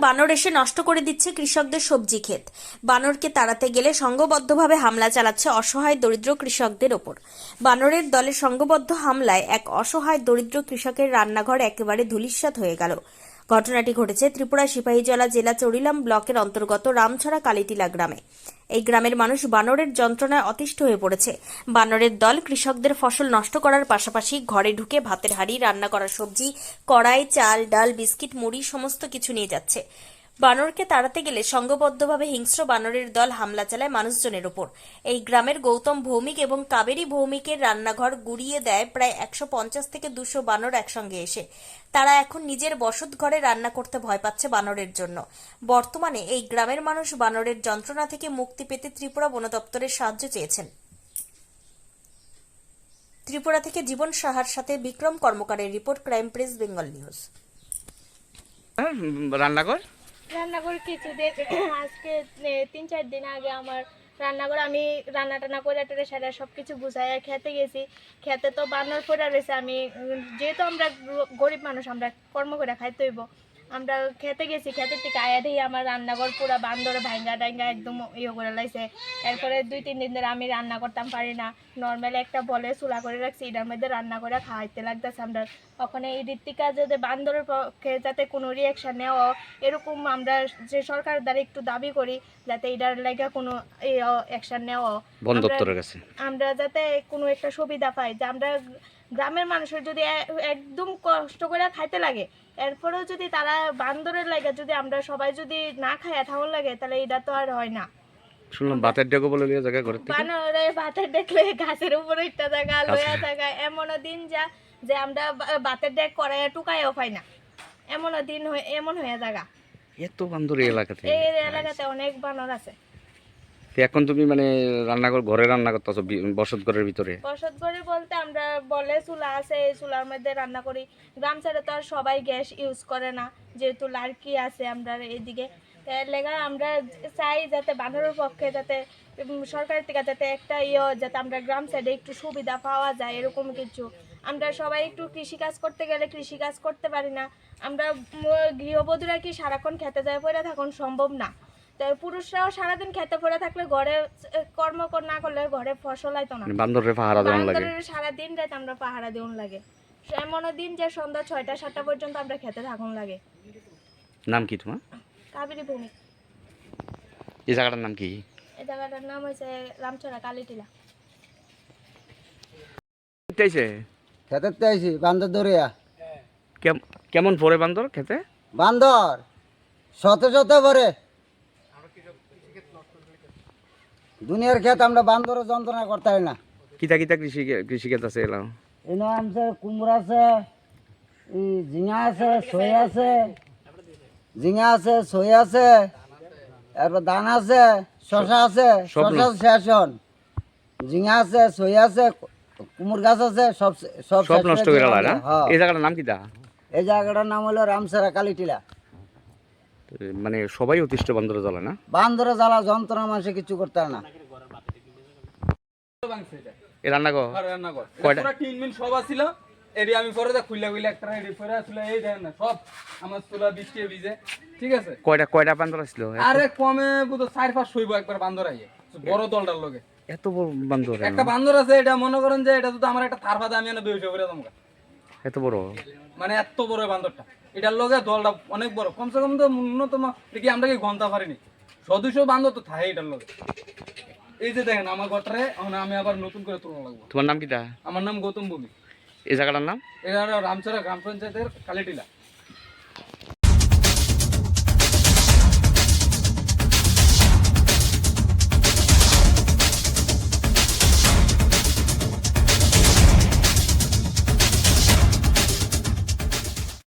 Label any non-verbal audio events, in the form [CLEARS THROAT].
বানর এসে নষ্ট করে দিচ্ছে কৃষকদের সবজি ক্ষেত। বানরকে তাড়াতে গেলে সংঘবদ্ধভাবে হামলা চালাচ্ছে অসহায় দরিদ্র কৃষকদের ওপর। বানরের দলের সংঘবদ্ধ হামলায় এক অসহায় দরিদ্র কৃষকের রান্নাঘর একেবারে ধূলিসাৎ হয়ে গেল। ঘটনাটি ঘটেছে ত্রিপুরা সিপাহীজলা জেলা চড়িলাম ব্লকের অন্তর্গত রামছড়া কালিটিলা গ্রামে। এই গ্রামের মানুষ বানরের যন্ত্রণায় অতিষ্ঠ হয়ে পড়েছে। বানরের দল কৃষকদের ফসল নষ্ট করার পাশাপাশি ঘরে ঢুকে ভাতের হাড়ি, রান্না করা সবজি, কড়াই, চাল, ডাল, বিস্কিট, মুড়ি সমস্ত কিছু নিয়ে যাচ্ছে। বানরকে তাড়াতে গেলে সংঘবদ্ধভাবে হিংস্র বানরের দল হামলা চালায় মানুষজনের ওপর। এই গ্রামের গৌতম ভৌমিক এবং কাবেরী ভৌমিকের রান্নাঘর গুড়িয়ে দেয় প্রায় একশো পঞ্চাশ থেকে দুশো বানর একসঙ্গে এসে। তারা এখন নিজের বসত ঘরে রান্না করতে ভয় পাচ্ছে বানরের জন্য। বর্তমানে এই গ্রামের মানুষ বানরের যন্ত্রণা থেকে মুক্তি পেতে ত্রিপুরা বন দপ্তরের সাহায্য চেয়েছেন। ত্রিপুরা থেকে জীবন সাহার সাথে Bikram কর্মকারের report crime press Bengal news. হ্যাঁ, রান্নাঘর কিছু কিছুদিন [CLEARS THROAT] আজকে তিন চার দিন আগে আমার রান্নাঘর, আমি রান্না টান্না করে টেরে সেরা সব কিছু গুছাই খেতে গেছি। খেতে তো বানর পরে রয়েছে, আমি যেহেতু আমরা গরিব মানুষ, আমরা কর্ম করে খাইতে হইব। আমরা খেতে গেছি খেতে থেকে আয়া দিয়ে আমার রান্নাঘর পুরো বান্দরে ভাঙ্গা টাঙ্গা একদম ইয়ে করে লাইছে। এরপরে দুই তিন দিন ধরে আমি রান্না করতাম পারি না। নর্মাল একটা বলে চুলা করে রাখছি এটার মধ্যে রান্না করে খাইতে লাগতেছে আমরা। ওখানে এই ঋতিকা যাতে বান্দরের পক্ষে যাতে কোনো রিয়াকশন নেওয়া এরকম আমরা যে সরকার দ্বারা একটু দাবি করি যাতে এটার লাগে কোনো অ্যাকশন নেওয়া। বন আমরা- আমরা যাতে কোনো একটা সুবিধা পাই যে আমরা গ্রামের মানুষের যদি একদম কষ্ট করে খাইতে লাগে এরপরেও যদি তারা বান্দরের লাগে যদি আমরা সবাই যদি না খাই থাকুন লাগে তাহলে এটা তো আর হয় না। শুনলাম বাতের ডেকো বলে লিয়ে জায়গা বানরে ভাতের গাছের উপরে একটা জায়গা লয়া। থাকা এমনও দিন যা যে আমরা ভাতের ডেক করাইয়া টুকাইও পাই না। এমনও দিন হয়ে এমন হয়ে জায়গা এত বান্দর এলাকাতে? এই এলাকাতে অনেক বানর আছে। এখন তুমি মানে রান্নাঘর, ঘরে রান্না করতেছো বসত ঘরের ভিতরে? বসত ঘরে বলতে আমরা বলে চুলা আছে, এই চুলার মধ্যে রান্না করি। গ্রাম সাইডে তো আর সবাই গ্যাস ইউজ করে না, যেহেতু লাড়কি আছে আমরা এইদিকে। লেগা আমরা চাই যাতে বানরের পক্ষে যাতে সরকারের থেকে যাতে একটা ইয়ে যাতে আমরা গ্রাম সাইডে একটু সুবিধা পাওয়া যায়, এরকম কিছু। আমরা সবাই একটু কৃষিকাজ করতে গেলে কৃষিকাজ করতে পারি না। আমরা গৃহবধূরা কি সারাক্ষণ খেতে যায়, পড়ে থাকুন, সম্ভব না। তো পুরুষরাও সারাদিন খেতে পড়ে থাকলে ঘরে কর্ম কর- না করলে ঘরে ফসল আইতো না। মানে বান্দরে পাহারা দেওয়ান লাগে। বান্দরের সারা দিন রাত আমরা পাহারা লাগে। এমনও দিন যে সন্ধ্যা ছয়টা সাতটা পর্যন্ত আমরা খেতে থাকুন লাগে। নাম কি তোমার? কাবেরী ভূমি এই জায়গাটার নাম কি? এই জায়গাটার নাম রামচড়া কালীটিলা। খেতে বান্দর দরিয়া কেমন পরে বান্দর খেতে? বান্দর শত শত ভরে দুনিয়ার ক্ষেত আমরা বান্দরের যন্ত্রণা করতে হয় না। কিতা কিতা কৃষি কৃষিক্ষেত আছে এলাম এনে আছে কুমড়া আছে ঝিঙা আছে সই আছে ঝিঙা আছে সই আছে তারপর ধান আছে শশা আছে শশা শেষ হন। ঝিঙা আছে সই আছে কুমড় গাছ আছে সব সব নষ্ট করে। হ্যাঁ। এই জায়গাটার নাম কিতা? এই জায়গাটার নাম হলো রামসারা কালীটিলা। মানে সবাই অতিষ্ঠ বান্দরে জ্বলে না? বান্দরে জ্বালা যন্ত্রণা মানুষে কিছু করতে না। রান্নাঘর? রান্নাঘর। কয়টা? পুরো টিন সব আছিল। এডি আমি পরে দা খুইলা খুইলা একটা এডি পরে আসলে এই দেখেন না সব আমার চুলা বৃষ্টি ভিজে। ঠিক আছে? কয়টা কয়টা বান্দর আরে কমে বুঝো চার পাঁচ শৈব একবার বান্দর আইয়ে। বড় দলটার লগে। এত বড় বান্দর একটা বান্দর আছে এটা মনে করেন যে এটা যদি আমার একটা এনে বেউসে করে এত বড়? মানে এত বড় বান্দরটা। এটার লগে দলটা অনেক বড়। কমসে কম তো ন্যূনতম দেখি আমরা কি ঘণ্টা পারিনি। সদস্য বান্ধব তো থাকে এটার লগে। এই যে দেখেন আমার ঘরটারে এখন আমি আবার নতুন করে তুলনা লাগবো। তোমার নাম কি আমার নাম গৌতম ভূমি। এই জায়গাটার নাম? এটা রামচরা গ্রাম পঞ্চায়েতের কালিটিলা।